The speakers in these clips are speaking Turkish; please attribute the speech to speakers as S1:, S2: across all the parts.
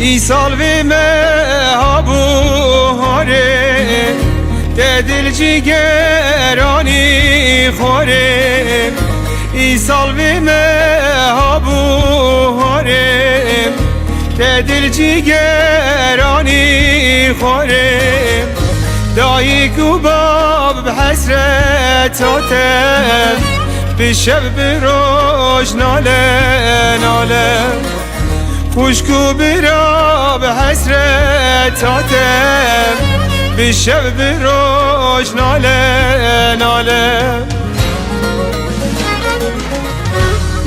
S1: İsalvi mehabu hare Dedil cigerani hore. İsalvi mehabu hare Dedil cigerani hore. Dayı kubab hasret otem Bişev bir roj nale nale. Kuşku bir ab hasret atem Bir şev bir roj nale nale.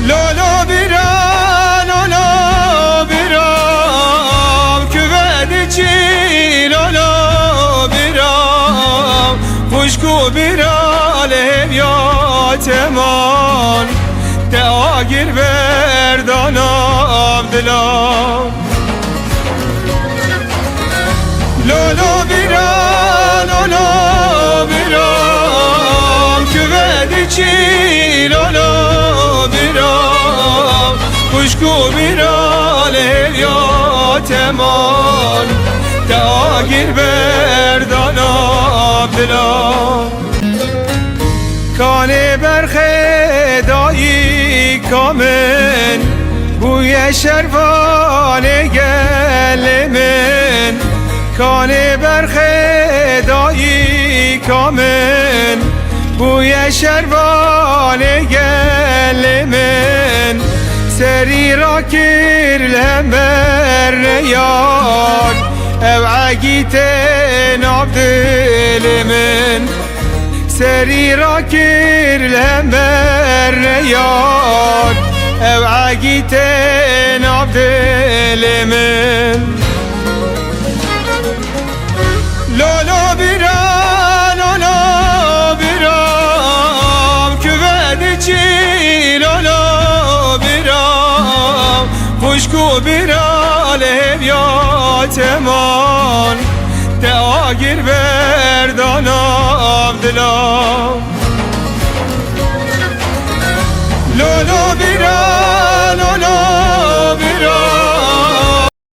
S1: Lolo bir an lolo bir ab Küvedi çi lolo bir ab Kuşku bir alev ya teman de agir verdana avdilam Lolo viran, lolo viran Küvedi çi, lolo viran Kuşku viran, ev ya teman De agir verdana avdilam Kane kamen Bu yeşer vane gelemen. Kane berhe dayi kamen Bu yeşer vane gelemen. Seri rakir lemer yar Ev agiten abdilimin عگیت ناب دل من سری را کر لمر یار او عگیت ناب دل من لالا برا لالا برام که وعده چی لالا برام خوشکو bila Lolo bila